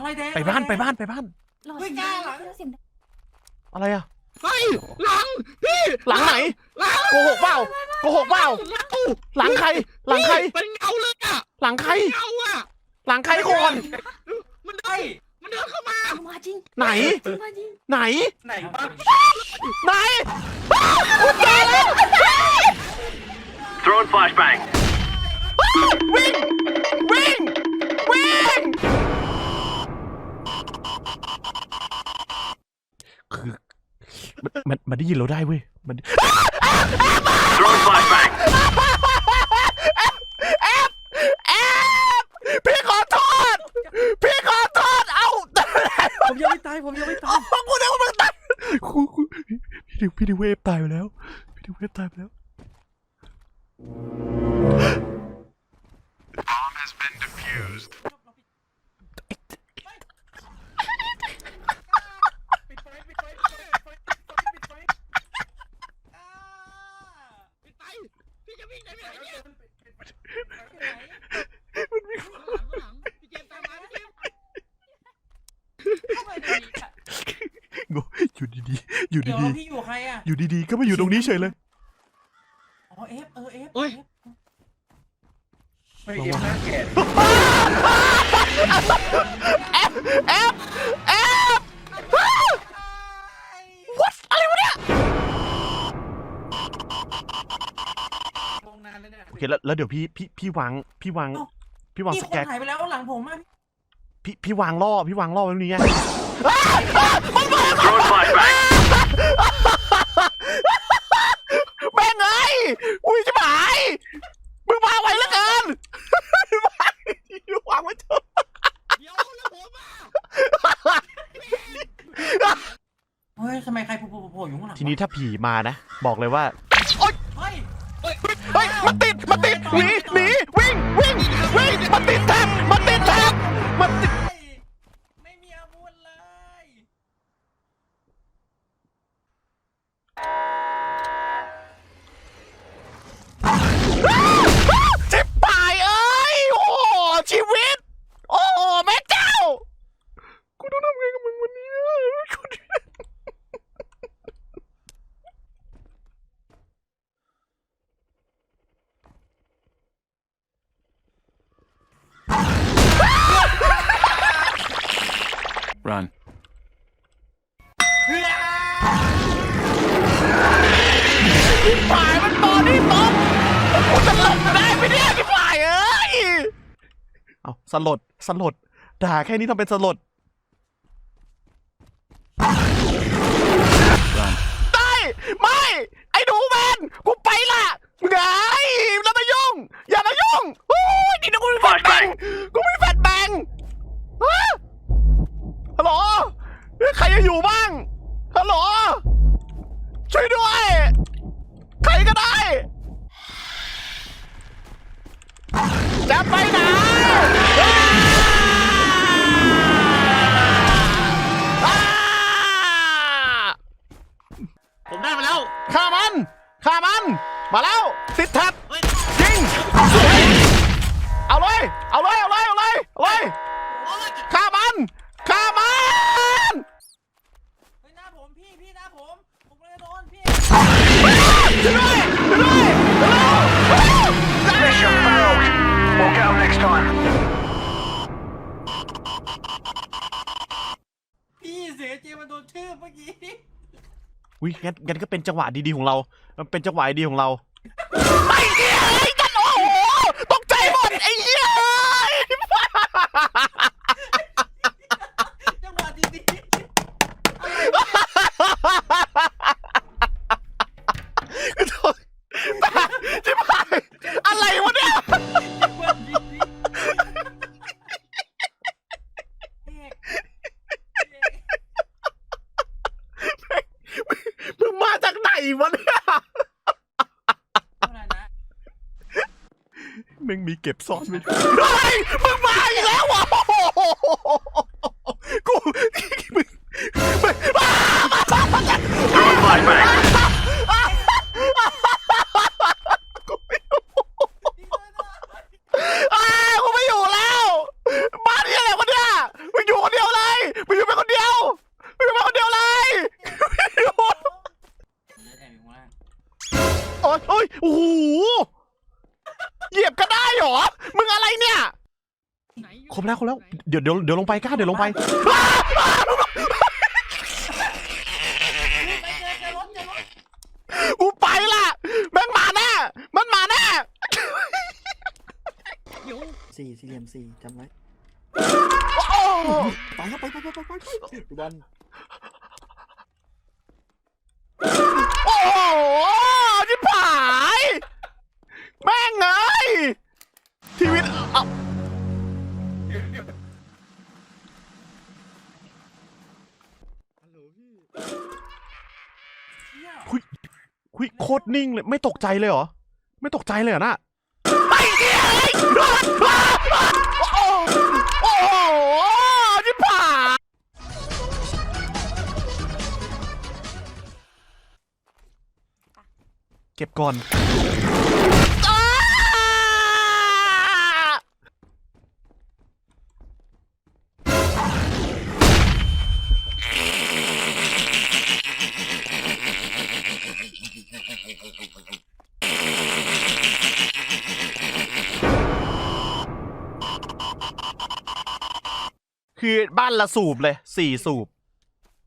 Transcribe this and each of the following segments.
อะไรแดงไปบ้านไปบ้านไปบ้าน หลอดเฮ้ยเสียงแย่ดังหลังเสียงดังอะไรอะเฮ้ยหลังพี่หลังไหนหลังโกหกเปล่าโกหกเปล่าหลังหลังใคร หลังใครเป็นเงาเลยอะหลังใคร เงาอะหลังใครก่อน มันเดิไอ้นมันเดินเข้ามาเอามาจริงไหน เอามาจริงไหน ไหนบ้างไหน Throwing flashbang. วิ่งวิ่ง มันมันได้ยินเราได้เว้ยมัน Throwing flashbang. พี่ขอโทษ พี่ขอโทษ เอาผมยังไม่ตาย ผมยังไม่ตายเอากูเดี๋ยวมึงตายกูกูพี่ดิวพี่ดิวเวฟตายไปแล้ว พี่ดิวเวฟตายไปแล้ว วิ่งไหนไปไหนเนี่ยมันมีหลังหลังพี่เจมส์ตามมาพี่เจมเข้าไปในนี้ค่ะโง่อยู่ดีๆอยู่เดี๋ยวดีแล้วพี่อยู่ใครอะ ๆอยู่ดีๆก็มาอยู่ตรงนี้เฉยเลย อ๋อเอฟเออเอฟเฮ้ย ไม่เอฟน่าเกลียดแอบแอบแอ เนี่ยโอเคแล้วแล้วเดี๋ยวพี่พี่พี่วางพี่วางเอ้าพี่วางมีสคนแกนหายไปแล้วหลังผมอะพี่พี่วางล่อพี่วางล่อไว้ตรงนี้ไง Throwing flashbang. แม่งเอ้ยอุ้ยจะหายมึงมาไวเหลือเกินวางไว้เถอะเดี๋ยวแล้วผมอะเฮ้ยทำไมใครโผล่โผล่โผล่อยู่ข้างหลังทีนี้ถ้าผีมานะ บอกเลยว่า Run. ปายมันบอดี้บ็อกกูจะหลบได้ไหมเนี่ยพี่ปายเอ้ยเอาสลด สลด ด่าแค่นี้ทำเป็นสลดได้ ไม่ ไอ้หนูแมนกูไปละไงอย่ามายุ่ง อย่ามายุ่งโอ้ยนี่นะกูมีแฟนแบงกูมีแฟนแบงฮะฮัลโหลใครยังอยู่บ้างฮัลโหลช่วยด้วย ใครก็ได้ จะไปไหนผมได้มาแล้วฆ่ามันฆ่ามัน มาแล้วติดแท็บเฮ้ย ยิงสวยเอาเลย เอาเลย เอาเลย เอาเลยเอาเลย อุ้ยงั้นงั้นก็เป็นจังหวะดีๆของเรา มันเป็นจังหวะดีของเรา ไอ้เหี้ย ม่งมีเก็บซ่อนไว้ด้วยเฮ้ยมึงมาอีกแล้วอะโอ้โหกูมึงมึงอ้าวไปไปอ้าวกูไม่อยู่แล้วบ้านนี่อะไรวะเนี่ยมึงอยู่คนเดียวเลยมึงอยู่ไปคนเดียวมึงอยู่ไปคนเดียวเลยไม่รู้โอ๊ยโอ๊ยโอ้โห เนี่ยไหนอยู่ครบแล้วครบแล้ว เดี๋ยวเดี๋ยวเดี๋ยวลงไปกล้าเดี๋ยวลงไปพี่ไปเจอเจอรถเจอรถกูไปละแม่งมาแน่ มันมาแน่เดี๋ยวสี่สี่เหลี่ยมสี่จำไว้โอ้ไปครับไปไปไปไปไปดูบอล โคตรนิ่งเลย ไม่ตกใจเลยเหรอ ไม่ตกใจเลยเหรอนะไอ้เหี้ยโอ้โหนี่ผ่าเก็บก่อน คือบ้านละสูบเลยสี่สูบ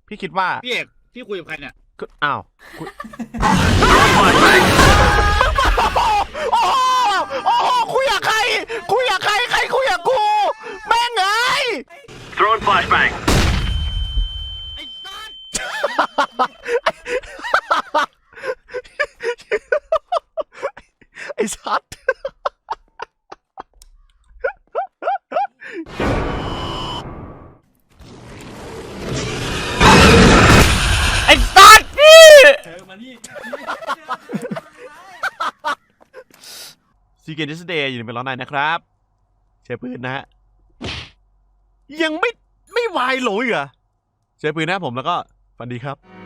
พี่คิดว่าพี่เอกพี่คุยกับใครเนี่ย คืออ้าวคุย ซีเกนดิสเดย์อยู่ในเป็นร้อนในนะครับ ใช้ปืนนะฮะ ยังไม่ไม่วายโหลอีกเหรอ ใช้ปืนนะผมแล้วก็ฟันดีครับ